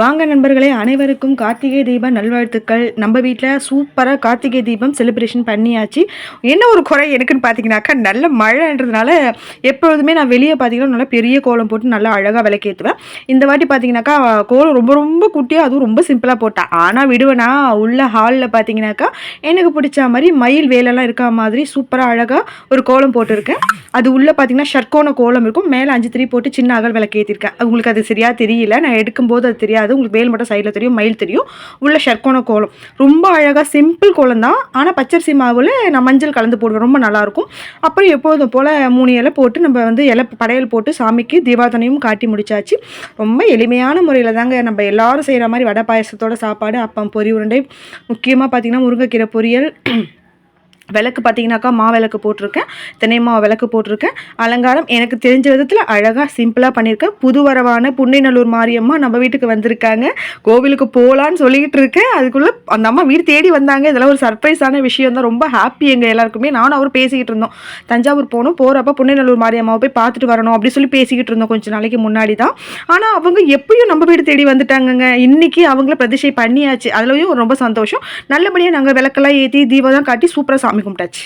வாங்க நண்பர்களே அனைவருக்கும் கார்த்திகை தீப நல்வாழ்த்துக்கள். நம்ம வீட்டில் சூப்பராக கார்த்திகை தீபம் செலிப்ரேஷன் பண்ணியாச்சு. என்ன ஒரு குறை எனக்குன்னு பார்த்தீங்கன்னாக்கா நல்ல மழைன்றதுனால எப்பொழுதுமே நான் வெளியே பார்த்தீங்கன்னா நல்லா பெரிய கோலம் போட்டு நல்லா அழகாக விளக்கேற்றுவேன் இந்த வாட்டி பார்த்தீங்கன்னாக்கா கோலம் ரொம்ப ரொம்ப குட்டியாக அதுவும் ரொம்ப சிம்பிளாக போட்டேன் ஆனால் விடுவேனா உள்ள ஹாலில் பார்த்தீங்கன்னாக்கா எனக்கு பிடிச்ச மாதிரி மயில் வேலைலாம் இருக்கா மாதிரி சூப்பராக அழகாக ஒரு கோலம் போட்டிருக்கேன். அது உள்ளே பார்த்தீங்கன்னா ஷர்க்கோன கோலம் இருக்கும். மேலே அஞ்சு திரி போட்டு சின்ன அகல் விளக்கேற்றிருக்கேன் உங்களுக்கு அது சரியாக தெரியல? நான் எடுக்கும்போது அது தெரியாது. உங்களுக்கு வேல் மட்டும் சைடில் தெரியும் மயில் தெரியும் உள்ள ஷர்க்கோன கோலம். ரொம்ப அழகாக சிம்பிள் கோலம் தான். ஆனால் பச்சரிசி மாவில் நான் மஞ்சள் கலந்து போடுவேன் ரொம்ப நல்லாயிருக்கும் அப்புறம் எப்போதும் போல் மூணு இலை போட்டு நம்ம வந்து இலை படையல் போட்டு சாமிக்கு தீபாதனையும் காட்டி முடிச்சாச்சு. ரொம்ப எளிமையான முறையில் தாங்க நம்ம எல்லாரும் செய்கிற மாதிரி வடை பாயசத்தோட சாப்பாடு அப்பம் பொரி உருண்டை. முக்கியமாக பார்த்திங்கன்னா முருங்கைக்கீரை பொரியல் விளக்கு பார்த்தீங்கன்னாக்கா மா விளக்கு போட்டிருக்கேன் தினை மா விளக்கு போட்டிருக்கேன். அலங்காரம் எனக்கு தெரிஞ்ச விதத்தில் அழகாக சிம்பிளாக பண்ணியிருக்கேன். புது வரவான புன்னைநல்லூர் மாரியம்மா நம்ம வீட்டுக்கு வந்திருக்காங்க. கோவிலுக்கு போகலான்னு சொல்லிக்கிட்டு இருக்கேன். அதுக்குள்ளே அந்த அம்மா வீடு தேடி வந்தாங்க. இதெல்லாம் ஒரு சர்ப்ரைஸான விஷயம் தான். ரொம்ப ஹாப்பி எங்கள் எல்லாருக்குமே. நானும் அவர் பேசிக்கிட்டு இருந்தோம். தஞ்சாவூர் போகணும் போகிறப்ப புன்னைநல்லூர் மாரியம்மாவை போய் பார்த்துட்டு வரணும் அப்படி சொல்லி பேசிக்கிட்டு இருந்தோம் கொஞ்சம் நாளைக்கு முன்னாடி தான். ஆனால் அவங்க எப்பயும் நம்ம வீடு தேடி வந்துட்டாங்கங்க. இன்றைக்கி அவங்கள பிரதிஷ்டை பண்ணியாச்சு. அதுலேயும் ரொம்ப சந்தோஷம். நல்லபடியாக நாங்கள் விளக்கெல்லாம் ஏற்றி தீபம் தான் காட்டி சூப்பராக சாமி আমি ঘুমটাচ্ছি।